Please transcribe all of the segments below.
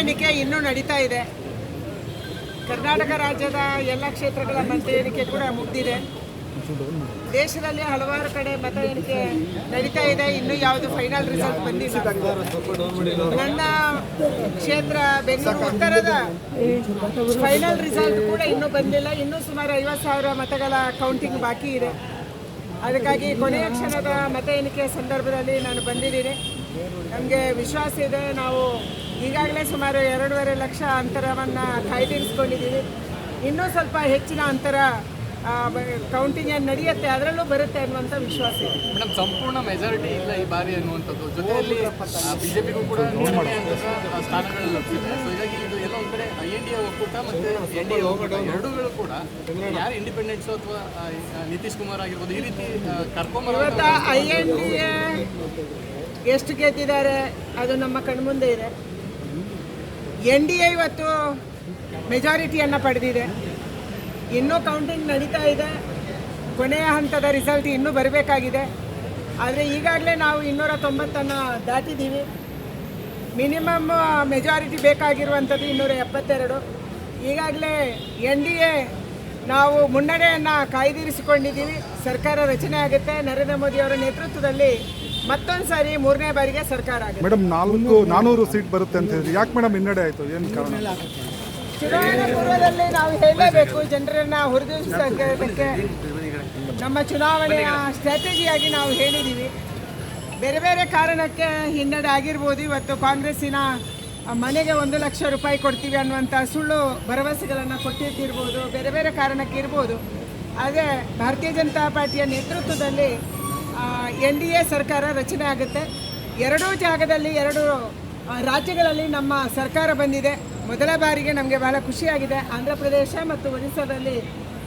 ಎಣಿಕೆ ಇನ್ನೂ ನಡೀತಾ ಇದೆ. ಕರ್ನಾಟಕ ರಾಜ್ಯದ ಎಲ್ಲ ಕ್ಷೇತ್ರಗಳ ಮತ ಎಣಿಕೆ ಕೂಡ ಮುಗ್ದಿದೆ. ದೇಶದಲ್ಲಿ ಹಲವಾರು ಕಡೆ ಮತ ಎಣಿಕೆ ನಡೀತಾ ಇದೆ. ಇನ್ನು ಯಾವುದು ಫೈನಲ್ ರಿಸಲ್ಟ್ ಬಂದಿಲ್ಲ. ನನ್ನ ಕ್ಷೇತ್ರ ಬೆಂಗಳೂರು ಉತ್ತರದ ಫೈನಲ್ ರಿಸಲ್ಟ್ ಕೂಡ ಇನ್ನೂ ಬಂದಿಲ್ಲ. ಇನ್ನೂ ಸುಮಾರು ಐವತ್ತು ಸಾವಿರ ಮತಗಳ ಕೌಂಟಿಂಗ್ ಬಾಕಿ ಇದೆ. ಅದಕ್ಕಾಗಿ ಕೊನೆಯ ಕ್ಷಣದ ಮತ ಎಣಿಕೆ ಸಂದರ್ಭದಲ್ಲಿ ನಾನು ಬಂದಿದ್ದೀನಿ. ನಮಗೆ ವಿಶ್ವಾಸ ಇದೆ ನಾವು ಈಗಾಗಲೇ ಸುಮಾರು ಎರಡೂವರೆ ಲಕ್ಷ ಅಂತರವನ್ನು ಕಾಯ್ದಿರಿಸ್ಕೊಂಡಿದ್ದೀವಿ. ಇನ್ನೂ ಸ್ವಲ್ಪ ಹೆಚ್ಚಿನ ಅಂತರ ಕೌಂಟಿಂಗ್ ಏನು ನಡೆಯುತ್ತೆ ಅದರಲ್ಲೂ ಬರುತ್ತೆ ಅನ್ನುವಂಥ ವಿಶ್ವಾಸ ಇದೆ. ಮೇಡಮ್ ಸಂಪೂರ್ಣ ಮೆಜಾರಿಟಿ ಇಲ್ಲ ಈ ಬಾರಿ ಅನ್ನುವಂಥದ್ದು. ಜೊತೆಯಲ್ಲಿ ಬಿಜೆಪಿಗೂ ಕೂಡ ಕಡಿಮೆ ಅಂತದ ಸ್ಥಾನಗಳು ಲಭಿಸಿದೆ ಸೊ ಹೀಗಾಗಿ ಇದು ಎಲ್ಲ ಒಂದು ಕಡೆ ಎನ್ ಡಿ ಒಕ್ಕೂಟ ಮತ್ತು ಎನ್ ಡಿ ಎ ಒಕ್ಕೂಟ ಎರಡೂಗಳು ಕೂಡ ಯಾರು ಇಂಡಿಪೆಂಡೆನ್ಸ್ ಅಥವಾ ನಿತೀಶ್ ಕುಮಾರ್ ಆಗಿರ್ಬೋದು ಈ ರೀತಿ ಕರ್ಕೊಂಬರೋ ಇವತ್ತು ಐ ಎನ್ ಡಿ ಎಷ್ಟು ಗೆದ್ದಿದ್ದಾರೆ ಅದು ನಮ್ಮ ಕಣ್ಮುಂದೆ ಇದೆ. ಎನ್ ಡಿ ಎ ಇವತ್ತು ಮೆಜಾರಿಟಿಯನ್ನು ಪಡೆದಿದೆ. ಇನ್ನೂ ಕೌಂಟಿಂಗ್ ನಡೀತಾ ಇದೆ. ಕೊನೆಯ ಹಂತದ ರಿಸಲ್ಟ್ ಇನ್ನೂ ಬರಬೇಕಾಗಿದೆ. ಆದರೆ ಈಗಾಗಲೇ ನಾವು ಇನ್ನೂರ ತೊಂಬತ್ತನ್ನು ದಾಟಿದ್ದೀವಿ. ಮಿನಿಮಮ್ ಮೆಜಾರಿಟಿ ಬೇಕಾಗಿರುವಂಥದ್ದು ಇನ್ನೂರ ಎಪ್ಪತ್ತೆರಡು. ಈಗಾಗಲೇ ಎನ್ ಡಿ ಎ ನಾವು ಮುನ್ನಡೆಯನ್ನು ಕಾಯ್ದಿರಿಸಿಕೊಂಡಿದ್ದೀವಿ. ಸರ್ಕಾರ ರಚನೆ ಆಗುತ್ತೆ. ನರೇಂದ್ರ ಮೋದಿ ಅವರ ನೇತೃತ್ವದಲ್ಲಿ ಮತ್ತೊಂದು ಸಾರಿ ಮೂರನೇ ಬಾರಿಗೆ ಸರ್ಕಾರ ಆಗುತ್ತೆ. ಮೇಡಮ್ ನಾಲ್ಕು ನಾನೂರು ಸೀಟ್ ಬರುತ್ತೆ ಅಂತ ಹೇಳಿ ಯಾಕೆ ಮೇಡಮ್ ಹಿನ್ನಡೆ ಆಯಿತು? ಏನು ಕಾರಣ? ಚುನಾವಣಾ ಪೂರ್ವದಲ್ಲಿ ನಾವು ಹೇಳಲೇಬೇಕು. ಜನರನ್ನ ಹುರಿದುಂಬಿಸೋದಕ್ಕೆ ನಮ್ಮ ಚುನಾವಣೆಯ ಸ್ಟ್ರಾಟಜಿಯಾಗಿ ನಾವು ಹೇಳಿದ್ದೀವಿ. ಬೇರೆ ಬೇರೆ ಕಾರಣಕ್ಕೆ ಹಿನ್ನಡೆ ಆಗಿರ್ಬೋದು. ಇವತ್ತು ಕಾಂಗ್ರೆಸ್ಸಿನ ಮನೆಗೆ ಒಂದು ಲಕ್ಷ ರೂಪಾಯಿ ಕೊಡ್ತೀವಿ ಅನ್ನುವಂಥ ಸುಳ್ಳು ಭರವಸೆಗಳನ್ನು ಕೊಟ್ಟಿದ್ದಿರ್ಬೋದು ಬೇರೆ ಬೇರೆ ಕಾರಣಕ್ಕೆ ಇರ್ಬೋದು. ಆದರೆ ಭಾರತೀಯ ಜನತಾ ಪಾರ್ಟಿಯ ನೇತೃತ್ವದಲ್ಲಿ ಎನ್ ಡಿ ಎ ಸರ್ಕಾರ ರಚನೆ ಆಗುತ್ತೆ. ಎರಡೂ ಜಾಗದಲ್ಲಿ, ಎರಡು ರಾಜ್ಯಗಳಲ್ಲಿ ನಮ್ಮ ಸರ್ಕಾರ ಬಂದಿದೆ. ಮೊದಲ ಬಾರಿಗೆ ನಮಗೆ ಬಹಳ ಖುಷಿಯಾಗಿದೆ. ಆಂಧ್ರ ಪ್ರದೇಶ ಮತ್ತು ಒರಿಸ್ಸಾದಲ್ಲಿ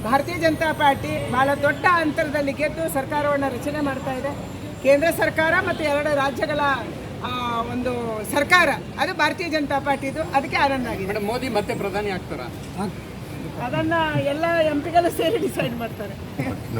ಭಾರತೀಯ ಜನತಾ ಪಾರ್ಟಿ ಬಹಳ ದೊಡ್ಡ ಅಂತರದಲ್ಲಿ ಗೆದ್ದು ಸರ್ಕಾರವನ್ನು ರಚನೆ ಮಾಡ್ತಾ ಇದೆ. ಕೇಂದ್ರ ಸರ್ಕಾರ ಮತ್ತು ಎರಡು ರಾಜ್ಯಗಳ ಒಂದು ಸರ್ಕಾರ ಅದು ಭಾರತೀಯ ಜನತಾ ಪಾರ್ಟಿದು. ಅದಕ್ಕೆ ಆನಂದ ಆಗಿದೆ. ಮೇಡಮ್ ಮೋದಿ ಮತ್ತೆ ಪ್ರಧಾನಿ ಆಗ್ತಾರ? ಅದನ್ನು ಎಲ್ಲ ಎಂ ಪಿಗಳು ಸೇರಿ ಡಿಸೈಡ್ ಮಾಡ್ತಾರೆ.